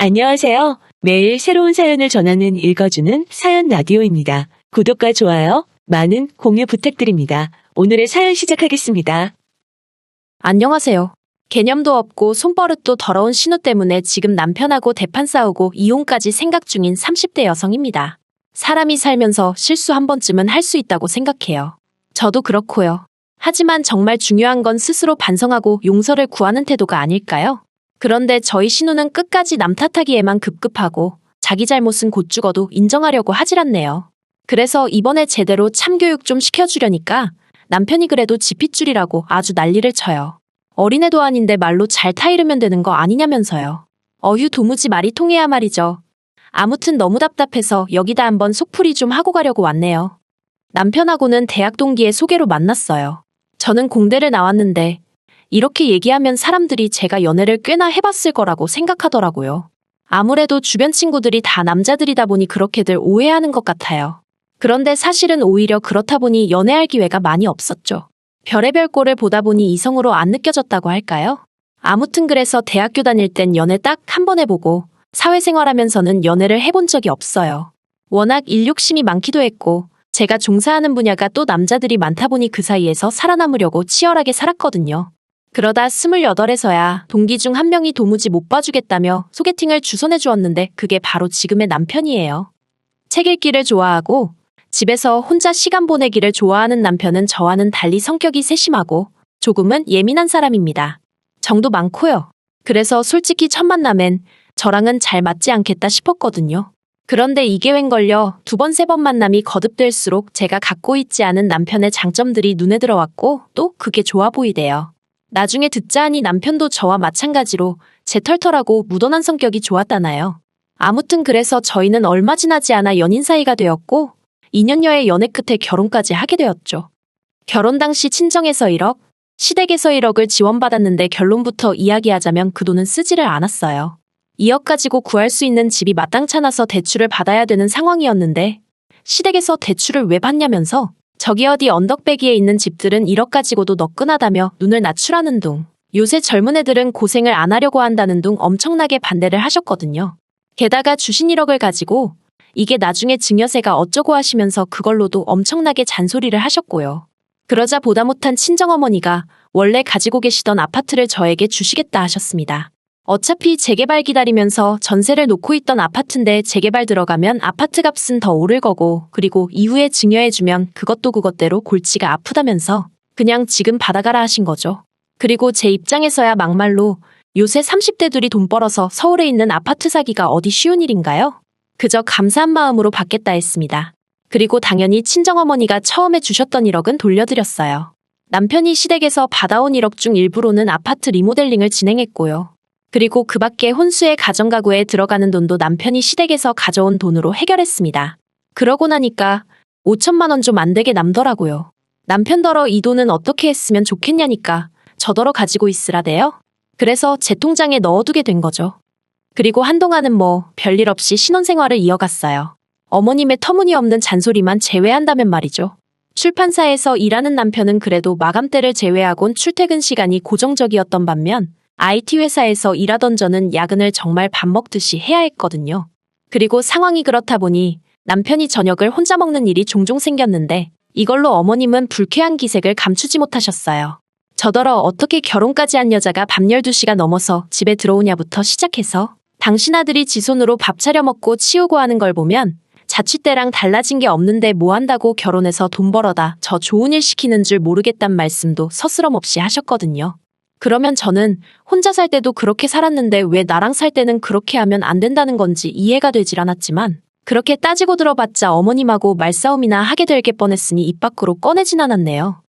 안녕하세요. 매일 새로운 사연을 전하는 읽어주는 사연 라디오입니다. 구독과 좋아요, 많은 공유 부탁드립니다. 오늘의 사연 시작하겠습니다. 안녕하세요. 개념도 없고 손버릇도 더러운 신우 때문에 지금 남편하고 대판 싸우고 이혼까지 생각 중인 30대 여성입니다. 사람이 살면서 실수 한 번쯤은 할 수 있다고 생각해요. 저도 그렇고요. 하지만 정말 중요한 건 스스로 반성하고 용서를 구하는 태도가 아닐까요? 그런데 저희 신우는 끝까지 남 탓하기에만 급급하고 자기 잘못은 곧 죽어도 인정하려고 하질 않네요. 그래서 이번에 제대로 참교육 좀 시켜주려니까 남편이 그래도 지핏줄이라고 아주 난리를 쳐요. 어린애도 아닌데 말로 잘 타이르면 되는 거 아니냐면서요. 어휴 도무지 말이 통해야 말이죠. 아무튼 너무 답답해서 여기다 한번 속풀이 좀 하고 가려고 왔네요. 남편하고는 대학 동기의 소개로 만났어요. 저는 공대를 나왔는데 이렇게 얘기하면 사람들이 제가 연애를 꽤나 해봤을 거라고 생각하더라고요. 아무래도 주변 친구들이 다 남자들이다 보니 그렇게들 오해하는 것 같아요. 그런데 사실은 오히려 그렇다 보니 연애할 기회가 많이 없었죠. 별의별 꼴을 보다 보니 이성으로 안 느껴졌다고 할까요? 아무튼 그래서 대학교 다닐 땐 연애 딱 한 번 해보고 사회생활하면서는 연애를 해본 적이 없어요. 워낙 일욕심이 많기도 했고 제가 종사하는 분야가 또 남자들이 많다 보니 그 사이에서 살아남으려고 치열하게 살았거든요. 그러다 스물여덟에서야 동기 중 한 명이 도무지 못 봐주겠다며 소개팅을 주선해 주었는데 그게 바로 지금의 남편이에요. 책 읽기를 좋아하고 집에서 혼자 시간 보내기를 좋아하는 남편은 저와는 달리 성격이 세심하고 조금은 예민한 사람입니다. 정도 많고요. 그래서 솔직히 첫 만남엔 저랑은 잘 맞지 않겠다 싶었거든요. 그런데 이게 웬걸요. 두 번, 세 번 만남이 거듭될수록 제가 갖고 있지 않은 남편의 장점들이 눈에 들어왔고 또 그게 좋아 보이대요. 나중에 듣자 하니 남편도 저와 마찬가지로 제 털털하고 무던한 성격이 좋았다나요. 아무튼 그래서 저희는 얼마 지나지 않아 연인 사이가 되었고 2년여의 연애 끝에 결혼까지 하게 되었죠. 결혼 당시 친정에서 1억, 시댁에서 1억을 지원받았는데 결론부터 이야기하자면 그 돈은 쓰지를 않았어요. 2억 가지고 구할 수 있는 집이 마땅찮아서 대출을 받아야 되는 상황이었는데 시댁에서 대출을 왜 받냐면서 저기 어디 언덕배기에 있는 집들은 1억 가지고도 너끈하다며 눈을 낮추라는 둥. 요새 젊은 애들은 고생을 안 하려고 한다는 둥 엄청나게 반대를 하셨거든요. 게다가 주신 1억을 가지고 이게 나중에 증여세가 어쩌고 하시면서 그걸로도 엄청나게 잔소리를 하셨고요. 그러자 보다 못한 친정어머니가 원래 가지고 계시던 아파트를 저에게 주시겠다 하셨습니다. 어차피 재개발 기다리면서 전세를 놓고 있던 아파트인데 재개발 들어가면 아파트 값은 더 오를 거고 그리고 이후에 증여해주면 그것도 그것대로 골치가 아프다면서 그냥 지금 받아가라 하신 거죠. 그리고 제 입장에서야 막말로 요새 30대들이 돈 벌어서 서울에 있는 아파트 사기가 어디 쉬운 일인가요? 그저 감사한 마음으로 받겠다 했습니다. 그리고 당연히 친정어머니가 처음에 주셨던 1억은 돌려드렸어요. 남편이 시댁에서 받아온 1억 중 일부로는 아파트 리모델링을 진행했고요. 그리고 그 밖에 혼수의 가정가구에 들어가는 돈도 남편이 시댁에서 가져온 돈으로 해결했습니다. 그러고 나니까 5천만 원 좀 안 되게 남더라고요. 남편더러 이 돈은 어떻게 했으면 좋겠냐니까 저더러 가지고 있으라대요. 그래서 제 통장에 넣어두게 된 거죠. 그리고 한동안은 뭐 별일 없이 신혼생활을 이어갔어요. 어머님의 터무니없는 잔소리만 제외한다면 말이죠. 출판사에서 일하는 남편은 그래도 마감 때를 제외하곤 출퇴근 시간이 고정적이었던 반면 IT 회사에서 일하던 저는 야근을 정말 밥 먹듯이 해야 했거든요. 그리고 상황이 그렇다 보니 남편이 저녁을 혼자 먹는 일이 종종 생겼는데 이걸로 어머님은 불쾌한 기색을 감추지 못하셨어요. 저더러 어떻게 결혼까지 한 여자가 밤 12시가 넘어서 집에 들어오냐부터 시작해서 당신 아들이 지 손으로 밥 차려 먹고 치우고 하는 걸 보면 자취 때랑 달라진 게 없는데 뭐 한다고 결혼해서 돈 벌어다 저 좋은 일 시키는 줄 모르겠단 말씀도 서스럼 없이 하셨거든요. 그러면 저는 혼자 살 때도 그렇게 살았는데 왜 나랑 살 때는 그렇게 하면 안 된다는 건지 이해가 되질 않았지만 그렇게 따지고 들어봤자 어머님하고 말싸움이나 하게 될게 뻔했으니 입 밖으로 꺼내진 않았네요.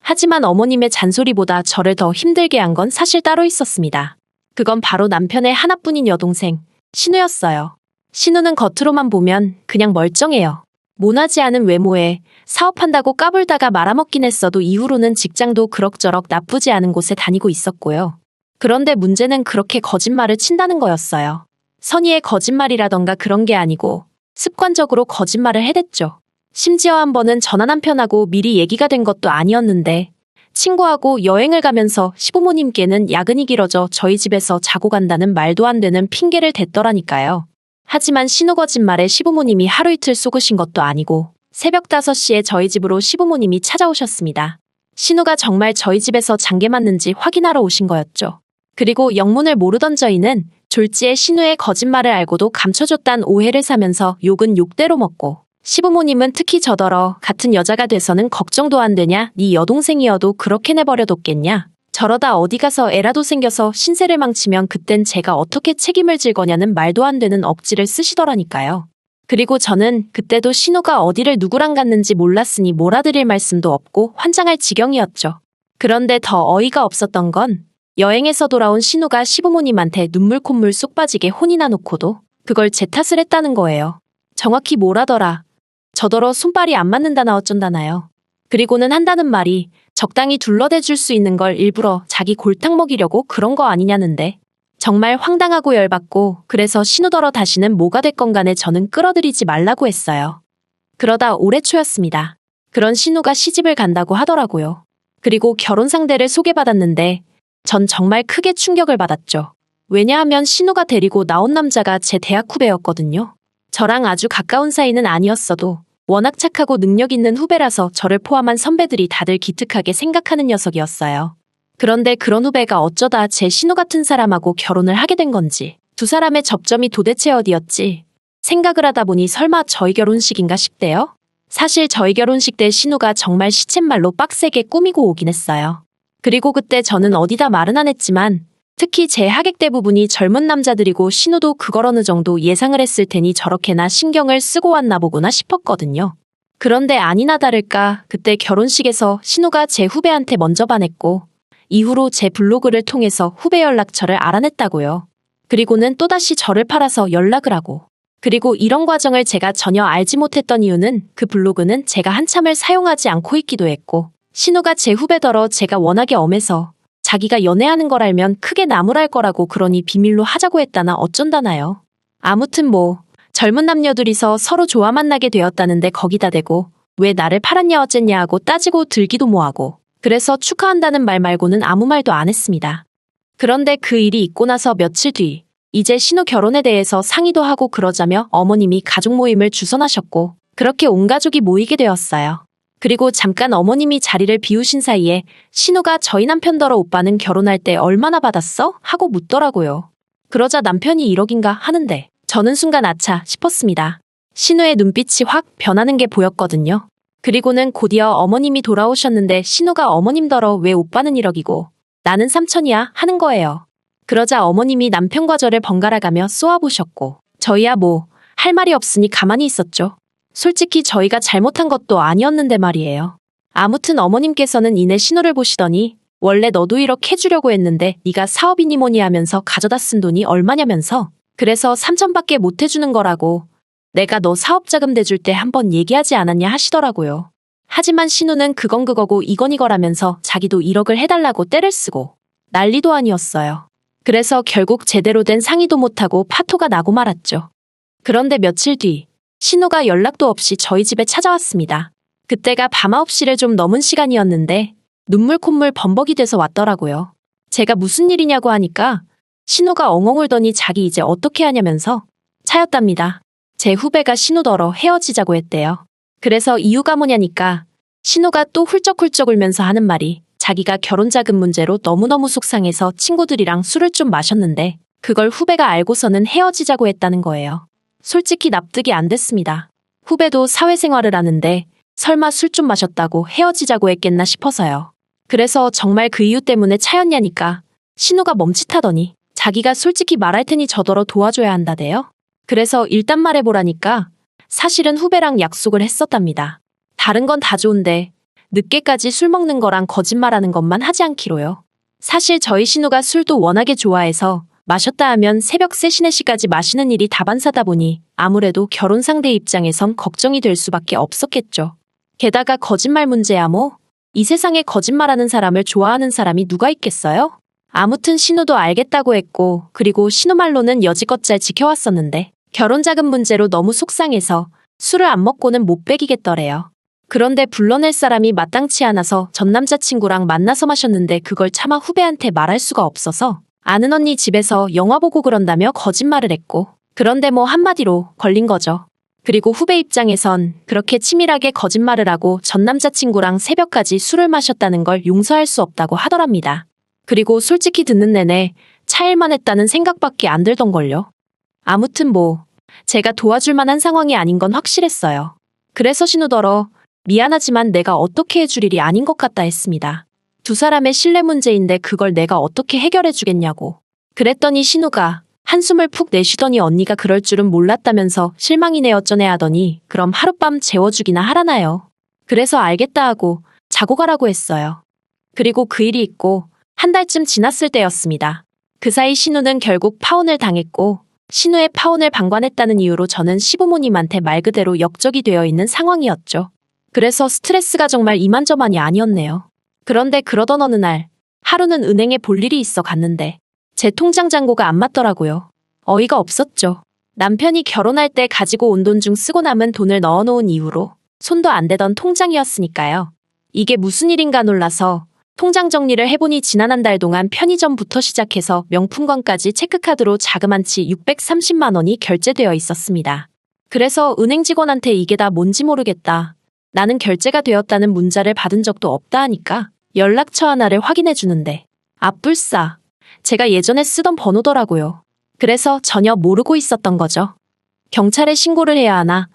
하지만 어머님의 잔소리보다 저를 더 힘들게 한 건 사실 따로 있었습니다. 그건 바로 남편의 하나뿐인 여동생, 신우였어요. 신우는 겉으로만 보면 그냥 멀쩡해요. 모나지 않은 외모에 사업한다고 까불다가 말아먹긴 했어도 이후로는 직장도 그럭저럭 나쁘지 않은 곳에 다니고 있었고요. 그런데 문제는 그렇게 거짓말을 친다는 거였어요. 선의의 거짓말이라던가 그런 게 아니고 습관적으로 거짓말을 해댔죠. 심지어 한 번은 전화 남편하고 미리 얘기가 된 것도 아니었는데 친구하고 여행을 가면서 시부모님께는 야근이 길어져 저희 집에서 자고 간다는 말도 안 되는 핑계를 댔더라니까요. 하지만 신우 거짓말에 시부모님이 하루 이틀 속으신 것도 아니고 새벽 5시에 저희 집으로 시부모님이 찾아오셨습니다. 신우가 정말 저희 집에서 장계 맞는지 확인하러 오신 거였죠. 그리고 영문을 모르던 저희는 졸지에 신우의 거짓말을 알고도 감춰줬단 오해를 사면서 욕은 욕대로 먹고 시부모님은 특히 저더러 같은 여자가 돼서는 걱정도 안 되냐 네 여동생이어도 그렇게 내버려뒀겠냐 저러다 어디 가서 애라도 생겨서 신세를 망치면 그땐 제가 어떻게 책임을 질 거냐는 말도 안 되는 억지를 쓰시더라니까요. 그리고 저는 그때도 신우가 어디를 누구랑 갔는지 몰랐으니 몰아드릴 말씀도 없고 환장할 지경이었죠. 그런데 더 어이가 없었던 건 여행에서 돌아온 신우가 시부모님한테 눈물 콧물 쏙 빠지게 혼이나 놓고도 그걸 제 탓을 했다는 거예요. 정확히 뭐라더라. 저더러 손발이 안 맞는다나 어쩐다나요. 그리고는 한다는 말이 적당히 둘러대 줄 수 있는 걸 일부러 자기 골탕 먹이려고 그런 거 아니냐는데 정말 황당하고 열받고 그래서 신우더러 다시는 뭐가 됐건 간에 저는 끌어들이지 말라고 했어요. 그러다 올해 초였습니다. 그런 신우가 시집을 간다고 하더라고요. 그리고 결혼 상대를 소개받았는데 전 정말 크게 충격을 받았죠. 왜냐하면 신우가 데리고 나온 남자가 제 대학 후배였거든요. 저랑 아주 가까운 사이는 아니었어도 워낙 착하고 능력 있는 후배라서 저를 포함한 선배들이 다들 기특하게 생각하는 녀석이었어요. 그런데 그런 후배가 어쩌다 제 신우 같은 사람하고 결혼을 하게 된 건지 두 사람의 접점이 도대체 어디였지 생각을 하다 보니 설마 저희 결혼식인가 싶대요. 사실 저희 결혼식 때 신우가 정말 시쳇말로 빡세게 꾸미고 오긴 했어요. 그리고 그때 저는 어디다 말은 안 했지만 특히 제 하객 대 부분이 젊은 남자들이고 신우도 그걸 어느 정도 예상을 했을 테니 저렇게나 신경을 쓰고 왔나 보구나 싶었거든요. 그런데 아니나 다를까 그때 결혼식에서 신우가 제 후배한테 먼저 반했고 이후로 제 블로그를 통해서 후배 연락처를 알아냈다고요. 그리고는 또다시 저를 팔아서 연락을 하고 그리고 이런 과정을 제가 전혀 알지 못했던 이유는 그 블로그는 제가 한참을 사용하지 않고 있기도 했고 신우가 제 후배더러 제가 워낙에 엄해서 자기가 연애하는 걸 알면 크게 나무랄 거라고 그러니 비밀로 하자고 했다나 어쩐다나요. 아무튼 뭐 젊은 남녀들이서 서로 좋아 만나게 되었다는데 거기다 대고 왜 나를 팔았냐 어쨌냐 하고 따지고 들기도 뭐하고 그래서 축하한다는 말 말고는 아무 말도 안 했습니다. 그런데 그 일이 있고 나서 며칠 뒤 이제 신우 결혼에 대해서 상의도 하고 그러자며 어머님이 가족 모임을 주선하셨고 그렇게 온 가족이 모이게 되었어요. 그리고 잠깐 어머님이 자리를 비우신 사이에 신우가 저희 남편더러 오빠는 결혼할 때 얼마나 받았어? 하고 묻더라고요. 그러자 남편이 1억인가 하는데 저는 순간 아차 싶었습니다. 신우의 눈빛이 확 변하는 게 보였거든요. 그리고는 곧이어 어머님이 돌아오셨는데 신우가 어머님더러 왜 오빠는 1억이고 나는 3천이야 하는 거예요. 그러자 어머님이 남편과 저를 번갈아가며 쏘아보셨고 저희야 뭐 할 말이 없으니 가만히 있었죠. 솔직히 저희가 잘못한 것도 아니었는데 말이에요. 아무튼 어머님께서는 이내 신호를 보시더니 원래 너도 이렇게 해주려고 했는데 네가 사업이니 뭐니 하면서 가져다 쓴 돈이 얼마냐면서 그래서 3천밖에 못 해주는 거라고 내가 너 사업 자금 대줄 때 한번 얘기하지 않았냐 하시더라고요. 하지만 신우는 그건 그거고 이건 이거라면서 자기도 1억을 해달라고 떼를 쓰고 난리도 아니었어요. 그래서 결국 제대로 된 상의도 못하고 파토가 나고 말았죠. 그런데 며칠 뒤 신우가 연락도 없이 저희 집에 찾아왔습니다. 그때가 밤 9시를 좀 넘은 시간이었는데 눈물 콧물 범벅이 돼서 왔더라고요. 제가 무슨 일이냐고 하니까 신우가 엉엉 울더니 자기 이제 어떻게 하냐면서 차였답니다. 제 후배가 신우더러 헤어지자고 했대요. 그래서 이유가 뭐냐니까 신우가 또 훌쩍훌쩍 울면서 하는 말이 자기가 결혼 자금 문제로 너무너무 속상해서 친구들이랑 술을 좀 마셨는데 그걸 후배가 알고서는 헤어지자고 했다는 거예요. 솔직히 납득이 안 됐습니다. 후배도 사회생활을 하는데 설마 술 좀 마셨다고 헤어지자고 했겠나 싶어서요. 그래서 정말 그 이유 때문에 차였냐니까 신우가 멈칫하더니 자기가 솔직히 말할 테니 저더러 도와줘야 한다대요. 그래서 일단 말해보라니까 사실은 후배랑 약속을 했었답니다. 다른 건 다 좋은데 늦게까지 술 먹는 거랑 거짓말하는 것만 하지 않기로요. 사실 저희 신우가 술도 워낙에 좋아해서 마셨다 하면 새벽 3시 4시까지 마시는 일이 다반사다 보니 아무래도 결혼 상대 입장에선 걱정이 될 수밖에 없었겠죠. 게다가 거짓말 문제야 뭐. 이 세상에 거짓말하는 사람을 좋아하는 사람이 누가 있겠어요? 아무튼 신우도 알겠다고 했고 그리고 신우 말로는 여지껏 잘 지켜왔었는데 결혼 자금 문제로 너무 속상해서 술을 안 먹고는 못 빼기겠더래요. 그런데 불러낼 사람이 마땅치 않아서 전 남자친구랑 만나서 마셨는데 그걸 차마 후배한테 말할 수가 없어서 아는 언니 집에서 영화 보고 그런다며 거짓말을 했고 그런데 뭐 한마디로 걸린 거죠. 그리고 후배 입장에선 그렇게 치밀하게 거짓말을 하고 전 남자친구랑 새벽까지 술을 마셨다는 걸 용서할 수 없다고 하더랍니다. 그리고 솔직히 듣는 내내 차일만 했다는 생각밖에 안 들던걸요. 아무튼 뭐 제가 도와줄 만한 상황이 아닌 건 확실했어요. 그래서 신우더러 미안하지만 내가 어떻게 해줄 일이 아닌 것 같다 했습니다. 두 사람의 신뢰 문제인데 그걸 내가 어떻게 해결해 주겠냐고. 그랬더니 신우가 한숨을 푹 내쉬더니 언니가 그럴 줄은 몰랐다면서 실망이네 어쩌네 하더니 그럼 하룻밤 재워주기나 하라나요. 그래서 알겠다 하고 자고 가라고 했어요. 그리고 그 일이 있고 한 달쯤 지났을 때였습니다. 그 사이 신우는 결국 파혼을 당했고 신우의 파혼을 방관했다는 이유로 저는 시부모님한테 말 그대로 역적이 되어 있는 상황이었죠. 그래서 스트레스가 정말 이만저만이 아니었네요. 그런데 그러던 어느 날 하루는 은행에 볼 일이 있어 갔는데 제 통장 잔고가 안 맞더라고요. 어이가 없었죠. 남편이 결혼할 때 가지고 온 돈 중 쓰고 남은 돈을 넣어놓은 이후로 손도 안 대던 통장이었으니까요. 이게 무슨 일인가 놀라서 통장 정리를 해보니 지난 한 달 동안 편의점부터 시작해서 명품관까지 체크카드로 자그만치 630만 원이 결제되어 있었습니다. 그래서 은행 직원한테 이게 다 뭔지 모르겠다. 나는 결제가 되었다는 문자를 받은 적도 없다 하니까 연락처 하나를 확인해 주는데 아뿔싸. 제가 예전에 쓰던 번호더라고요. 그래서 전혀 모르고 있었던 거죠. 경찰에 신고를 해야 하나?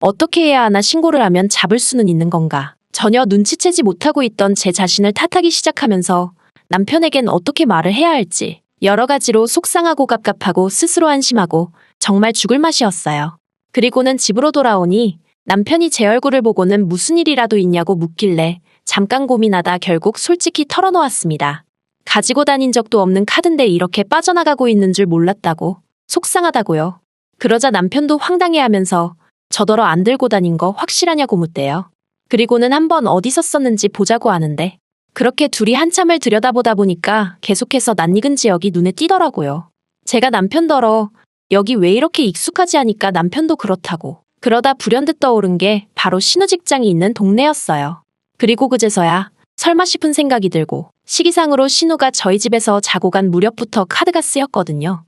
어떻게 해야 하나 신고를 하면 잡을 수는 있는 건가? 전혀 눈치채지 못하고 있던 제 자신을 탓하기 시작하면서 남편에겐 어떻게 말을 해야 할지 여러 가지로 속상하고 갑갑하고 스스로 안심하고 정말 죽을 맛이었어요. 그리고는 집으로 돌아오니 남편이 제 얼굴을 보고는 무슨 일이라도 있냐고 묻길래 잠깐 고민하다 결국 솔직히 털어놓았습니다. 가지고 다닌 적도 없는 카드인데 이렇게 빠져나가고 있는 줄 몰랐다고 속상하다고요. 그러자 남편도 황당해하면서 저더러 안 들고 다닌 거 확실하냐고 묻대요. 그리고는 한번 어디서 썼는지 보자고 하는데 그렇게 둘이 한참을 들여다보다 보니까 계속해서 낯익은 지역이 눈에 띄더라고요. 제가 남편더러 여기 왜 이렇게 익숙하지 하니까 남편도 그렇다고. 그러다 불현듯 떠오른 게 바로 신우 직장이 있는 동네였어요. 그리고 그제서야 설마 싶은 생각이 들고 시기상으로 신우가 저희 집에서 자고 간 무렵부터 카드가 쓰였거든요.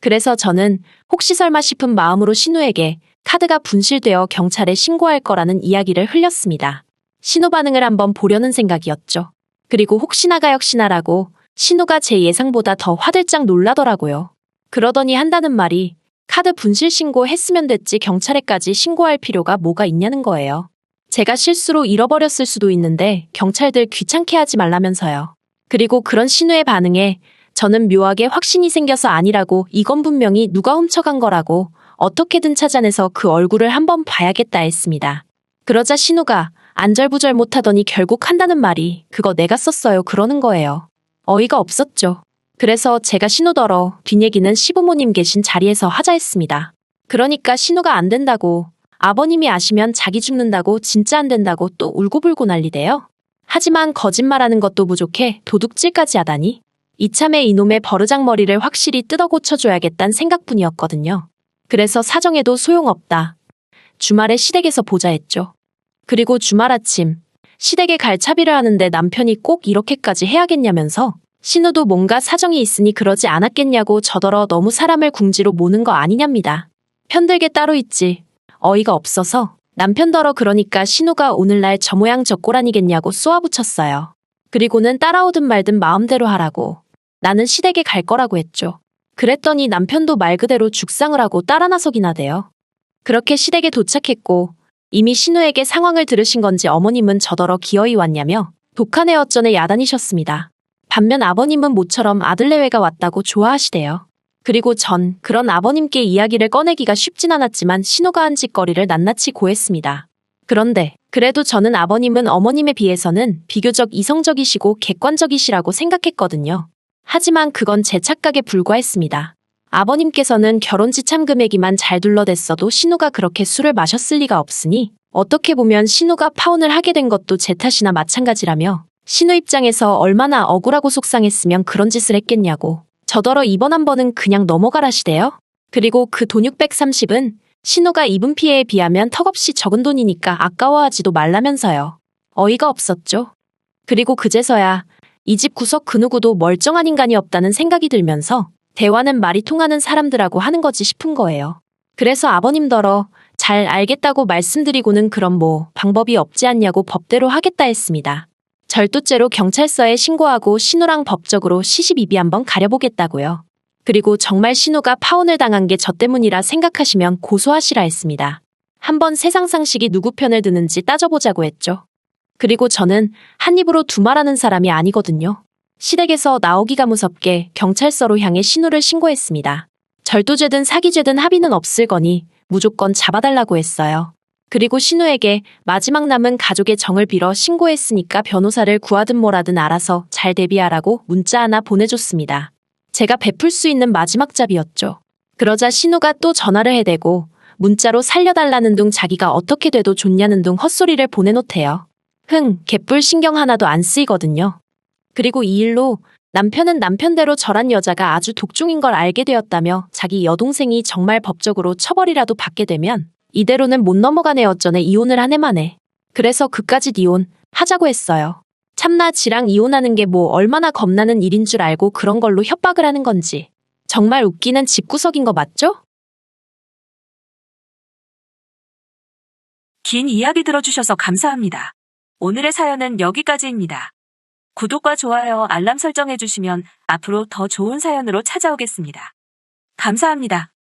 그래서 저는 혹시 설마 싶은 마음으로 신우에게 카드가 분실되어 경찰에 신고할 거라는 이야기를 흘렸습니다. 신우 반응을 한번 보려는 생각이었죠. 그리고 혹시나가 역시나라고 신우가 제 예상보다 더 화들짝 놀라더라고요. 그러더니 한다는 말이 카드 분실 신고 했으면 됐지 경찰에까지 신고할 필요가 뭐가 있냐는 거예요. 제가 실수로 잃어버렸을 수도 있는데 경찰들 귀찮게 하지 말라면서요. 그리고 그런 신우의 반응에 저는 묘하게 확신이 생겨서 아니라고 이건 분명히 누가 훔쳐간 거라고 어떻게든 찾아내서 그 얼굴을 한번 봐야겠다 했습니다. 그러자 신우가 안절부절 못하더니 결국 한다는 말이 그거 내가 썼어요 그러는 거예요. 어이가 없었죠. 그래서 제가 신우더러 뒷얘기는 시부모님 계신 자리에서 하자 했습니다. 그러니까 신우가 안 된다고 아버님이 아시면 자기 죽는다고 진짜 안 된다고 또 울고불고 난리대요. 하지만 거짓말하는 것도 부족해 도둑질까지 하다니 이참에 이놈의 버르장머리를 확실히 뜯어 고쳐줘야겠단 생각뿐이었거든요. 그래서 사정해도 소용없다. 주말에 시댁에서 보자 했죠. 그리고 주말 아침 시댁에 갈 차비를 하는데 남편이 꼭 이렇게까지 해야겠냐면서 신우도 뭔가 사정이 있으니 그러지 않았겠냐고 저더러 너무 사람을 궁지로 모는 거 아니냐입니다. 편들게 따로 있지. 어이가 없어서 남편더러 그러니까 신우가 오늘날 저 모양 저 꼴아니겠냐고 쏘아붙였어요. 그리고는 따라오든 말든 마음대로 하라고. 나는 시댁에 갈 거라고 했죠. 그랬더니 남편도 말 그대로 죽상을 하고 따라 나서긴 하대요. 그렇게 시댁에 도착했고 이미 신우에게 상황을 들으신 건지 어머님은 저더러 기어이 왔냐며 독한의 어전에 야단이셨습니다. 반면 아버님은 모처럼 아들내외가 왔다고 좋아하시대요. 그리고 전 그런 아버님께 이야기를 꺼내기가 쉽진 않았지만 신호가 한 짓거리를 낱낱이 고했습니다. 그런데 그래도 저는 아버님은 어머님에 비해서는 비교적 이성적이시고 객관적이시라고 생각했거든요. 하지만 그건 제 착각에 불과했습니다. 아버님께서는 결혼지 참 금액이만 잘 둘러댔어도 신우가 그렇게 술을 마셨을 리가 없으니 어떻게 보면 신우가 파혼을 하게 된 것도 제 탓이나 마찬가지라며 신우 입장에서 얼마나 억울하고 속상했으면 그런 짓을 했겠냐고. 저더러 이번 한 번은 그냥 넘어가라시대요. 그리고 그 돈 630은 신우가 입은 피해에 비하면 턱없이 적은 돈이니까 아까워하지도 말라면서요. 어이가 없었죠. 그리고 그제서야 이 집 구석 그 누구도 멀쩡한 인간이 없다는 생각이 들면서 대화는 말이 통하는 사람들하고 하는 거지 싶은 거예요. 그래서 아버님더러 잘 알겠다고 말씀드리고는 그럼 뭐 방법이 없지 않냐고 법대로 하겠다 했습니다. 절도죄로 경찰서에 신고하고 신우랑 법적으로 시시비비 한번 가려보겠다고요. 그리고 정말 신우가 파혼을 당한 게 저 때문이라 생각하시면 고소하시라 했습니다. 한번 세상 상식이 누구 편을 드는지 따져보자고 했죠. 그리고 저는 한 입으로 두 말하는 사람이 아니거든요. 시댁에서 나오기가 무섭게 경찰서로 향해 신우를 신고했습니다. 절도죄든 사기죄든 합의는 없을 거니 무조건 잡아달라고 했어요. 그리고 신우에게 마지막 남은 가족의 정을 빌어 신고했으니까 변호사를 구하든 뭐라든 알아서 잘 대비하라고 문자 하나 보내줬습니다. 제가 베풀 수 있는 마지막 잡이었죠. 그러자 신우가 또 전화를 해대고 문자로 살려달라는 둥 자기가 어떻게 돼도 좋냐는 둥 헛소리를 보내놓대요. 흥, 개뿔 신경 하나도 안 쓰이거든요. 그리고 이 일로 남편은 남편대로 저란 여자가 아주 독중인 걸 알게 되었다며 자기 여동생이 정말 법적으로 처벌이라도 받게 되면 이대로는 못 넘어가네 어쩌네 이혼을 한 해 만에. 그래서 그까짓 이혼 하자고 했어요. 참나 지랑 이혼하는 게 뭐 얼마나 겁나는 일인 줄 알고 그런 걸로 협박을 하는 건지. 정말 웃기는 집구석인 거 맞죠? 긴 이야기 들어주셔서 감사합니다. 오늘의 사연은 여기까지입니다. 구독과 좋아요, 알람 설정해주시면 앞으로 더 좋은 사연으로 찾아오겠습니다. 감사합니다.